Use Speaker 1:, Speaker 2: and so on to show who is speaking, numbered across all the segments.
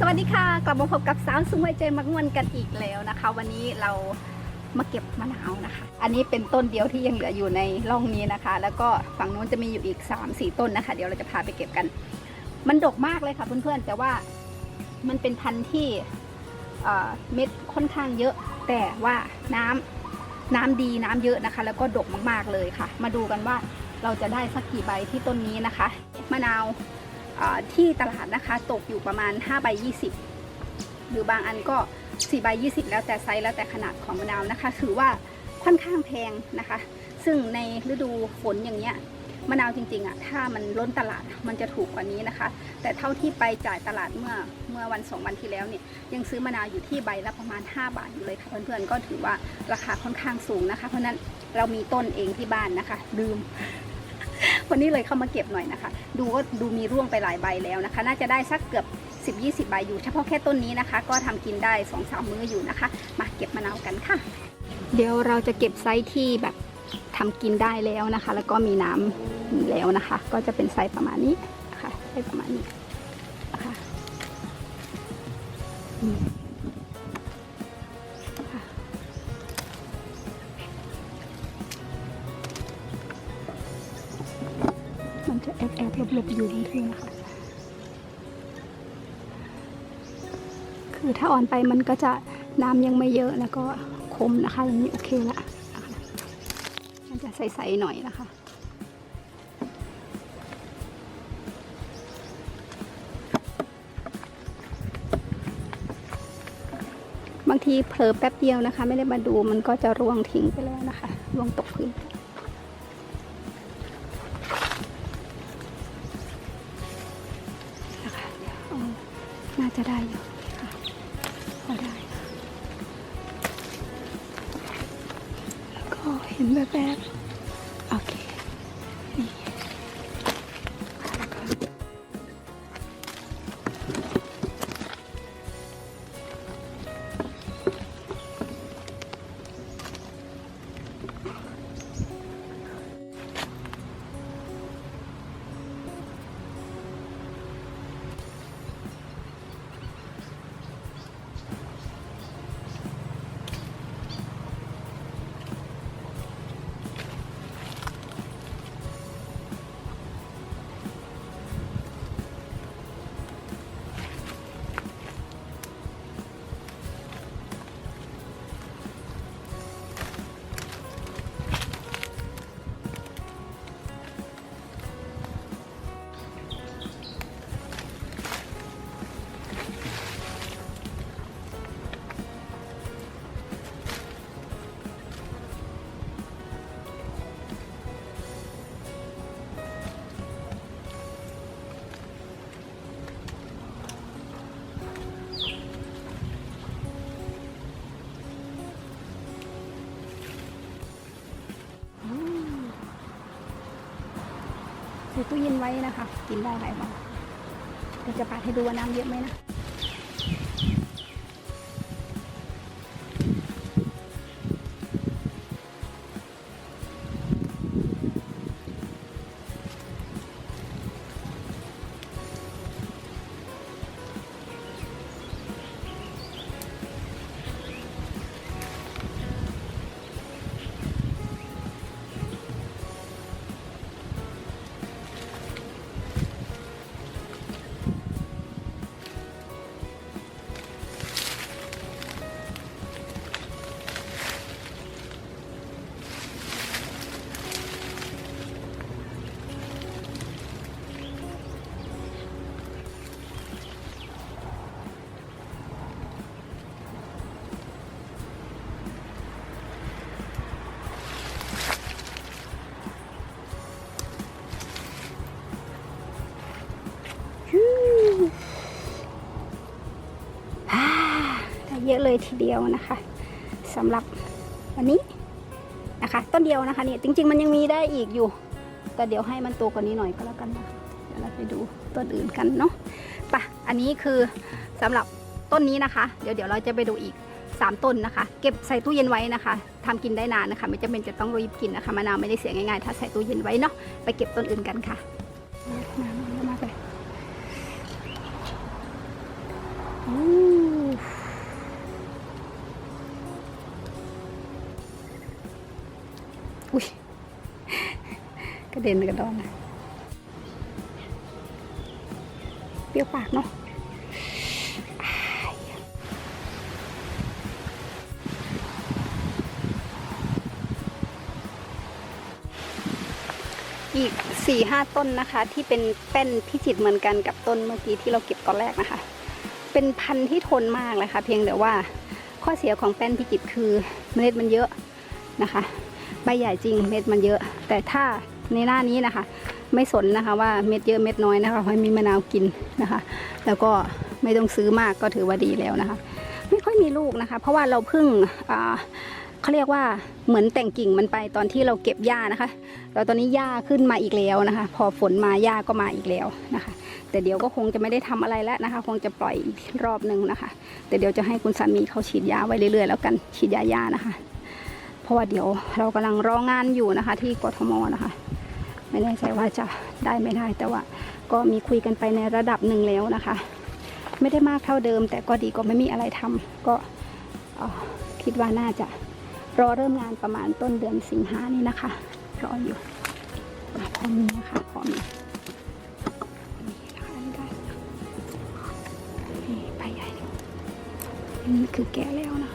Speaker 1: สวัสดีค่ะ กลับมาพบกับสาวสุงไวใจมักมวนกันอีกแล้วนะคะ วันนี้เรามาเก็บมะนาวนะคะ อันนี้เป็นต้นเดียวที่ยังเหลืออยู่ในร่องนี้นะคะ แล้วก็ฝั่งนู้นจะมีอยู่อีก 3 4 ต้นนะคะ เดี๋ยวเราจะพาไปเก็บกัน มันดกมากเลยค่ะเพื่อนๆแต่ว่ามันเป็นพันธุ์ที่เม็ดค่อนข้างเยอะ แต่ว่าน้ำน้ำดีน้ำเยอะนะคะ แล้วก็ดกมากๆเลยค่ะ มาดูกันว่าเราจะได้สักกี่ใบที่ต้นนี้นะคะมะนาว ที่ตลาดนะคะตกอยู่ประมาณ5ใบ20 หรือบางอันก็4ใบ20 แล้วแต่ไซส์แล้วแต่ขนาดของมะนาวนะคะ ถือว่าค่อนข้างแพงนะคะ ซึ่งในฤดูฝนอย่างเงี้ยมะนาวจริงๆอะถ้ามันล้นตลาดมันจะถูกกว่านี้นะคะ แต่เท่าที่ไปจ่ายตลาดเมื่อเมื่อวันสองวันที่แล้วเนี่ยยังซื้อมะนาวอยู่ที่ใบละประมาณ 5 บาทอยู่เลยค่ะเพื่อนๆก็ถือว่าราคาค่อนข้างสูงนะคะ เพราะฉะนั้นเรามีต้นเองที่บ้านนะคะลืม วันนี้เลยเข้ามาเก็บหน่อยนะคะ ดูก็ดูมีร่วงไปหลายใบแล้วนะคะ น่าจะได้สักเกือบ 10-20 ใบอยู่ เฉพาะแค่ต้นนี้นะคะ ก็ทำกินได้2อสามมื้ออยู่นะคะ มาเก็บมะนาวกันค่ะ เดี๋ยวเราจะเก็บไซส์ที่แบบทำกินได้แล้วนะคะ แล้วก็มีน้ำแล้วนะคะ ก็จะเป็นไซส์ประมาณนี้นะคะไซส์ประมาณนี้นะคะ่ะ หลบอยู่บางทีนะคะ คือถ้าอ่อนไปมันก็จะน้ำยังไม่เยอะแล้วก็คมนะคะอย่างนี้โอเคละนะคะมันจะใสๆหน่อยนะคะบางทีเผลอแป๊บเดียวนะคะ ไม่ได้มาดูมันก็จะร่วงทิ้งไปแล้วนะคะ ร่วงตกพื้น ก็เห็ ตู้เย็นไว้นะคะ กินได้หลายวันเดี๋ยวจะปาดให้ดูว่าน้ำเยอะไหมนะ เยอะเลยทีเดียวนะคะสำหรับวันนี้นะคะ ต้นเดียวนะคะเนี่ยจริง ๆ มันยังมีได้อีกอยู่ แต่เดี๋ยวให้มันโตกว่านี้หน่อยก็แล้วกันนะคะเดี๋ยวเราไปดูต้นอื่นกันเนาะปะอันนี้คือสำหรับต้นนี้นะคะ เดี๋ยวเดี๋ยวเราจะไปดูอีก 3 ต้นนะคะ เก็บใส่ตู้เย็นไว้นะคะทำกินได้นานนะคะ ไม่จำเป็นจะต้องรีบกินนะคะมะนาวไม่ได้เสียง่ายๆ ถ้าใส่ตู้เย็นไว้เนาะไปเก็บต้นอื่นกันค่ะ เด็นกระดอนนะเปรี้ยวปากเนาะอีกสี่ห้าต้นนะคะ ที่เป็นแป้นพิจิตรเหมือนกันกับต้นเมื่อกี้ที่เราเก็บตอนแรกนะคะ เป็นพันธุ์ที่ทนมากเลยค่ะ เพียงแต่ว่าข้อเสียของแป้นพิจิตรคือเมล็ดมันเยอะนะคะ ใบใหญ่จริงเม็ดมันเยอะ แต่ถ้า ในหน้านี้นะคะ ไม่สนนะคะว่าเม็ดเยอะเม็ดน้อยนะคะให้มีมะนาวกินนะคะ แล้วก็ไม่ต้องซื้อมากก็ถือว่าดีแล้วนะคะ ไม่ค่อยมีลูกนะคะ เพราะว่าเราเพิ่งอ่าเขาเรียกว่าเหมือนแต่งกิ่งมันไปตอนที่เราเก็บหญ้านะคะแล้วตอนนี้หญ้าขึ้นมาอีกแล้วนะคะ พอฝนมาหญ้าก็มาอีกแล้วนะคะ แต่เดี๋ยวก็คงจะไม่ได้ทำอะไรแล้วนะคะ คงจะปล่อยอีกรอบหนึ่งนะคะ แต่เดี๋ยวจะให้คุณสามีเขาฉีดยาไว้เรื่อยๆ แล้วกันฉีดยาหญ้านะคะ เพราะว่าเดี๋ยวเรากำลังรองานอยู่นะคะ ที่กทมนะคะ ไม่แน่ใจว่าจะได้ไม่ได้ แต่ว่าก็มีคุยกันไปในระดับหนึ่งแล้วนะคะ ไม่ได้มากเท่าเดิม แต่ก็ดีกว่าไม่มีอะไรทำก็คิดว่าน่าจะรอเริ่มงานประมาณต้นเดือนสิงหานี้นะคะรออยู่อะพอมีนะคะพอมีนี่นะคะอันนี้ได้นี่ใหญ่อันนี้คือแก่แล้วนะ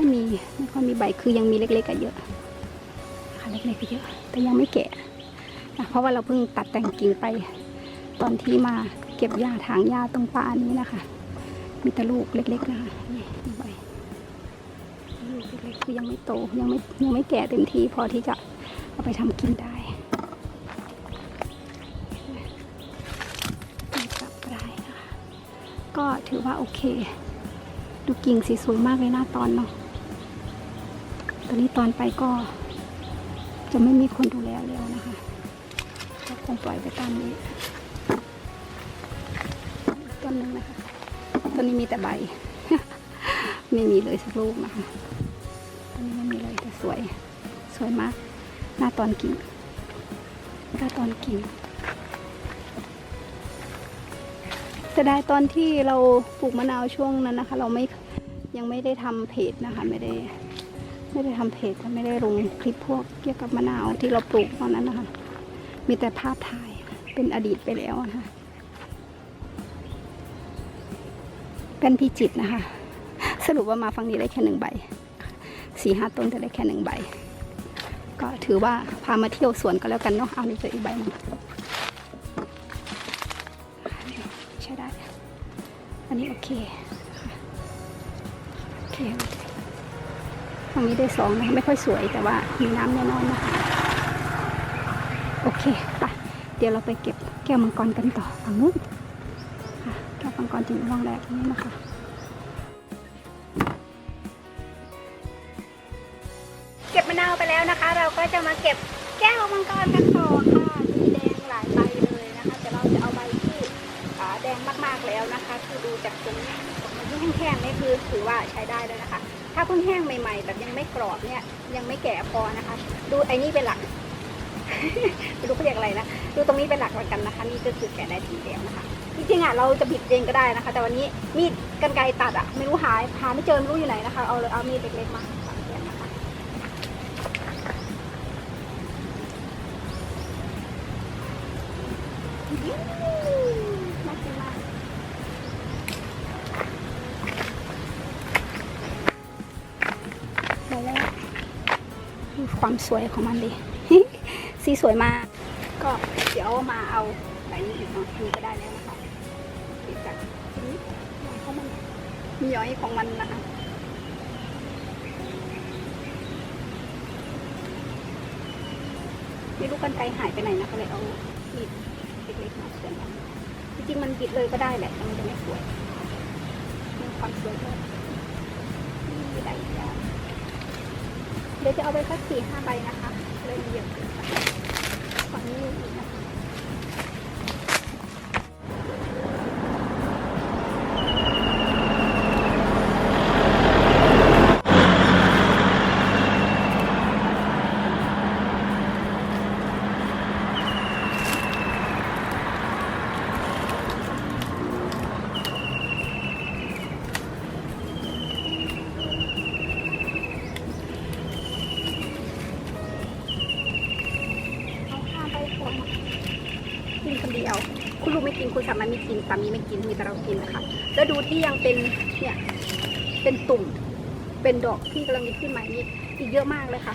Speaker 1: ค่อยมีไม่ค่อยมีใบคือยังมีเล็กๆอะเยอะค่ะเล็กๆก็เยอะ แต่ยังไม่แก่นะเพราะว่าเราเพิ่งตัดแต่งกิ่งไป ตอนที่มาเก็บหญ้าถางหญ้าตรงป่านี้นะคะ มีแต่ลูกเล็ก ๆ นะคะนี่มีใบลูกเล็กๆคือยังไม่โตยังไม่ยังไม่แก่เต็มที่พอที่จะเอาไปทำกินได้กลับได้นะคะก็ถือว่าโอเค ดูกิ่งสีสวยมากเลยหน้าตอนเนาะ ตอนนี้ตอนไปก็ จะไม่มีคนดูแลแล้วนะคะก็คงปล่อยไปตามนี้ ต้นนึงนะคะ ต้นนี้มีแต่ใบ ไม่มีเลยสักลูกนะคะต้นนี้ไม่มีเลยแต่สวย สวยมาก หน้าตอนกิ่งหน้าตอนกิ่งจะได้ตอนที่เราปลูกมะนาวช่วงนั้นนะคะ เราไม่ยังไม่ได้ทำเพจนะคะไม่ได้ ไม่ได้ทำเพจและไม่ได้ลงคลิปพวกเกี่ยวกับมะนาวที่เราปลูกตอนนั้นนะคะ มีแต่ภาพถ่ายเป็นอดีตไปแล้วนะคะเป็นพิจิตนะคะ สรุปว่ามาฟังนี้ได้แค่หนึ่งใบสี่ห้าต้นแต่ได้แค่หนึ่งใบ ก็ถือว่าพามาเที่ยวสวนก็แล้วกันเนาะเอานี่เจออีกใบหนึงใช้ได้ อันนี้โอเค โอเค งนี้ได้สองนะไม่ค่อยสวยแต่ว่ามีน้ำแน่นอนนะคะโอเคไปเดี๋ยวเราไปเก็บแก้วมังกรกันต่อฝั่งนู้นแก้วมังกรจะอยู่ร่องแรกนี้นะคะเก็บมะนาวไปแล้วนะคะ เราก็จะมาเก็บแก้วมังกรกันต่อค่ะมีแดงหลายใบเลยนะคะแต่เราจะเอาใบที่แดงมากๆแล้วนะคะ คือดูจากตรงนี้ตรงนี้แห้งๆนี่คือถือว่าใช้ได้เลยนะคะ ถ้าเพิ่งแห้งใหม่ ๆ แบบยังไม่กรอบเนี่ย ยังไม่แก่พอนะคะ ดูไอ้นี่เป็นหลักไม่รู้เขาเรียกอะไรนะ ดูตรงนี้เป็นหลักแล้วกันนะคะ นี่ก็คือแก่ได้ทีเดียวนะคะ จริงๆอะเราจะบิดเองก็ได้นะคะ แต่วันนี้มีดกันไกรตัดอะไม่รู้หายหาไม่เจอไม่รู้อยู่ไหนนะคะ เอาเลยเอามีดเล็กๆมา สวยของมันดิสีสวยมาก ก็เดี๋ยวมาเอาใบนี้อีกหน่อยนี่ก็ได้แล้วนะคะติดจากนี้หน่ของมันมีย้อยของมันนะคะไม่รู้กันไกรหายไปไหนนะก็เลยเอามีดเล็กๆมาเชื่อมจริงๆมันบิดเลยก็ได้แหละมันจะไม่สวยมีความสวยด้วยนี่ได้แล้ว เดี๋ยวจะเอาไปสักสี่ห้าใบนะคะเลยเยอะ คุณลูกไม่กินคุณสามีไม่กินสามีไม่กินมีแต่เรากินนะคะแล้วดูที่ยังเป็นเนี่ยเป็นตุ่มเป็นดอกที่กำลังมีขึ้นใหม่นี่อีกเยอะมากเลยค่ะ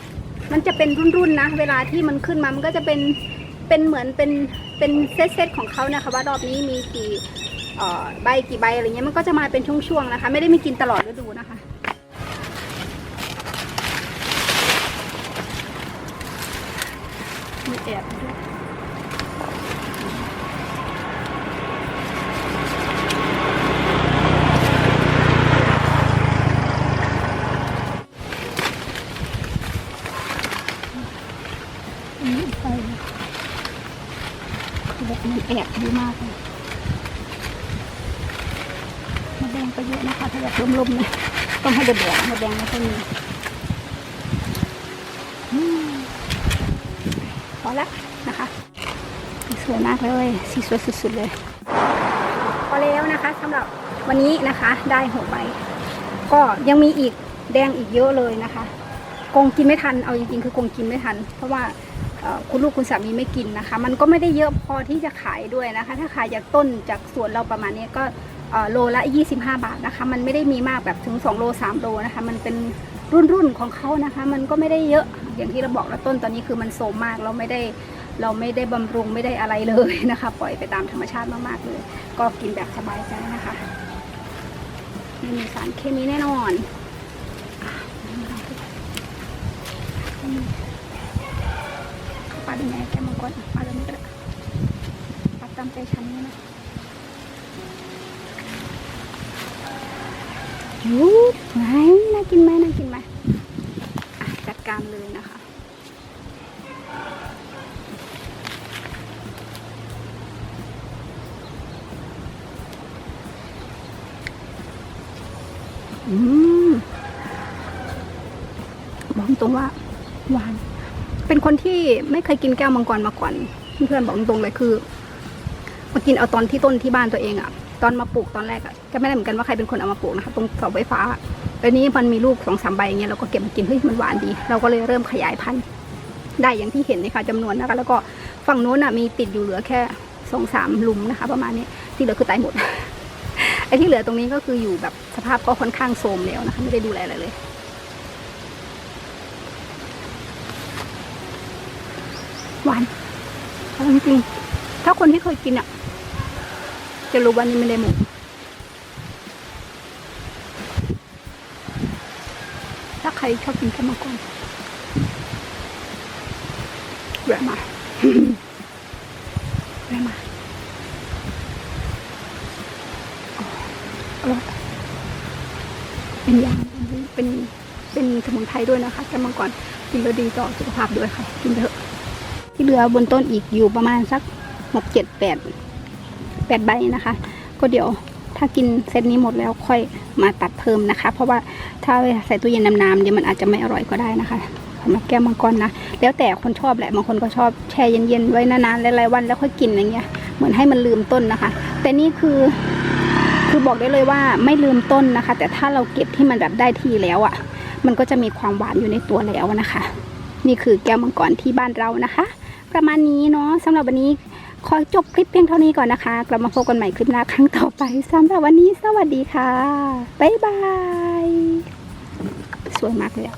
Speaker 1: มันจะเป็นรุ่นๆนะ เวลาที่มันขึ้นมามันก็จะเป็นเป็นเหมือนเป็นเป็นเซตๆของเขานะคะว่ารอบนี้มีกี่ใบกี่ใบอะไรเงี้ยมันก็จะมาเป็นช่วงๆนะคะ ไม่ได้ม่กินตลอดฤดูนะคะมีแอบด้วยอันนี้ไปแบบมันแอบดีมากเลยมา แดงก็เยอะนะคะถ้าแบบลมๆนะต้องให้เดือดมาแดงไม่ค่อยมีอืมพอแล้วนะคะสวยมากเลยสีสวยสุดๆเลย พอแล้วนะคะสำหรับวันนี้นะคะได้หกใบก็ยังมีอีกแดงอีกเยอะเลยนะคะคงกินไม่ทันเอาจริงๆคือคงกินไม่ทัน เพราะว่าคุณลูกคุณสามีไม่กินนะคะ มันก็ไม่ได้เยอะพอที่จะขายด้วยนะคะ ถ้าขายจากต้นจากสวนเราประมาณนี้ก็ โลละ 25 บาทนะคะ มันไม่ได้มีมากแบบถึง 2 โล 3 โลนะคะ มันเป็นรุ่นๆของเขานะคะ มันก็ไม่ได้เยอะอย่างที่เราบอกแล้วต้นตอนนี้คือมันโซมมากเราไม่ได้เราไม่ได้บำรุงไม่ได้อะไรเลยนะคะ ปล่อยไปตามธรรมชาติมากๆเลย ก็กินแบบสบายใจนะคะไม่มีสารเคมีแน่นอนปลาเป็นไงแกมังกรปลาเลยไม่ก็ได้ปลาตามใจฉันนี่นะ ยูไหนน่ากินไหมน่ากินไหมจัดการเลยนะคะ อืมบอกตรงว่าหวาน เป็นคนที่ไม่เคยกินแก้วมังกรมาก่อน เพื่อนๆบอกตรงเลยคือมากินเอาตอนที่ต้นที่บ้านตัวเองอะ ตอนมาปลูกตอนแรกอะก็ไม่ได้เหมือนกันว่าใครเป็นคนเอามาปลูกนะคะตรงเสาไฟฟ้าแล้วนี้มันมีลูกสองสามใบอย่างเงี้ยเราก็เก็บมากินเฮ้ยมันหวานดี เราก็เลยเริ่มขยายพันธุ์ได้อย่างที่เห็นนะคะจำนวนนะคะแล้วก็ฝั่งโน้นอะมีติดอยู่เหลือแค่สองสามหลุมนะคะ ประมาณนี้ที่เหลือคือตายหมดไอ้ที่เหลือตรงนี้ก็คืออยู่แบบสภาพก็ค่อนข้างโทรมแล้วนะคะไม่ได้ดูแลอะไรเลยหวานจริงๆถ้าคนที่เคยกินอะ จะรู้ว่านี่ไม่ได้หมูถ้าใครชอบกินแค่มังกรแวะมาแวะมาอ๋ออร่อยเป็นยางเป็นเป็นสมุนไพรด้วยนะคะแกมังกรกินแล้วดีต่อสุขภาพด้วยค่ะ กินเถอะ ที่เหลือบนต้นอีกอยู่ประมาณสักหกเจ็ดแปด ดใบนะคะ ก็เดี๋ยวถ้ากินเซตนี้หมดแล้วค่อยมาตัดเพิ่มนะคะ เพราะว่าถ้าใส่ตู้เย็นนานๆเดี๋ยวมันอาจจะไม่อร่อยก็ได้นะคะสำหรับแก้วมังกรนะ แล้วแต่คนชอบแหละบางคนก็ชอบแช่เย็นๆไว้นานๆหลายๆวันแล้วค่อยกินอย่างเงี้ยเหมือนให้มันลืมต้นนะคะ แต่นี่คือคือบอกได้เลยว่าไม่ลืมต้นนะคะ แต่ถ้าเราเก็บที่มันแบบได้ที่แล้วอะ่ะ มันก็จะมีความหวานอยู่ในตัวแล้วนะคะ นี่คือแก้วมังกรที่บ้านเรานะคะ ประมาณนี้เนาะสำหรับวันนี้ ขอจบคลิปเพียงเท่านี้ก่อนนะคะ กลับมาพบกันใหม่คลิปหน้าครั้งต่อไปสำหรับวันนี้สวัสดีค่ะ บ๊ายบาย สวยมากเลยอะ